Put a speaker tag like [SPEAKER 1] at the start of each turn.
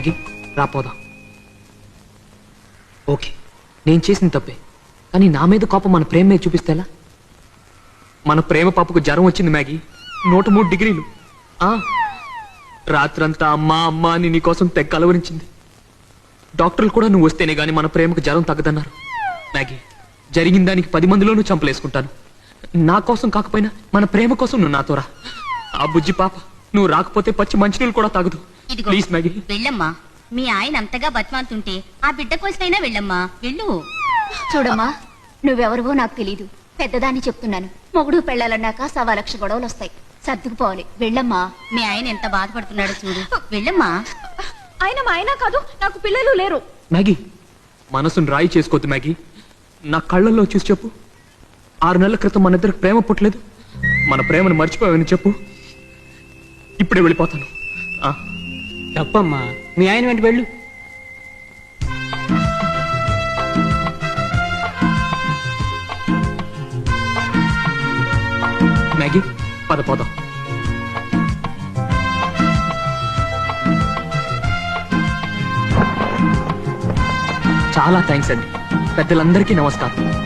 [SPEAKER 1] Maggi. రాపోదాం okay నేను చేసిన తప్పే. కానీ నా మీద కోపం మన ప్రేమ మీద చూపిస్తేలా మన ప్రేమ పాపకు జ్వరం వచ్చింది మ్యాగీ. నూట మూడు డిగ్రీలు. ఆ రాత్రంతా అమ్మా అమ్మా అని నీకోసం తెగ కలవరించింది డాక్టర్లు కూడా నువ్వు వస్తేనే కానీ మన ప్రేమకు జ్వరం తగ్గదన్నారు. మ్యాగీ జరిగిన దానికి పది మందిలోనూ చంపలేసుకుంటాను. నా కోసం కాకపోయినా మన ప్రేమ కోసం నువ్వు నాతో రా. ఆ బుజ్జి పాప నువ్వు రాకపోతే పచ్చి మంచినీళ్ళు కూడా తాగదు.
[SPEAKER 2] ఇదిగో
[SPEAKER 1] ప్లీజ్ మ్యాగీ
[SPEAKER 2] వెళ్ళమ్మా. మీ ఆయన అంతగా బతిమాలుతుంటే ఆ బిడ్డ కోసమైనా వెళ్ళమ్మా. వెళ్ళు.
[SPEAKER 3] చూడమ్మా నువ్వెవరివో నాకు తెలీదు. పెద్దదాన్ని చెప్తున్నాను. మొగుడు పెళ్ళాలన్నాక సవా లక్ష గొడవలు వస్తాయి సర్దుకుపోవాలి. వెళ్ళమ్మా.
[SPEAKER 2] మీ ఆయన ఎంత బాధపడుతున్నాడో చూడు. వెళ్ళమ్మా.
[SPEAKER 3] ఆయన మా ఆయన కాదు నాకు పిల్లలు లేరు.
[SPEAKER 1] మ్యాగీ మనసును రాయి చేసుకోవద్దు మ్యాగీ నా కళ్ళల్లో చూసి చెప్పు. ఆరు నెలల క్రితం మన ఇద్దరికి ప్రేమ పుట్టలేదు. మన ప్రేమను మర్చిపోయావని చెప్పు. ఇప్పుడే వెళ్ళిపోతాను. ఆ,
[SPEAKER 4] తప్పమ్మా. మీ ఆయన వెంట వెళ్ళు.
[SPEAKER 1] మ్యాగీ పద పోదాం. చాలా థ్యాంక్స్ అండి. పెద్దలందరికీ నమస్కారం.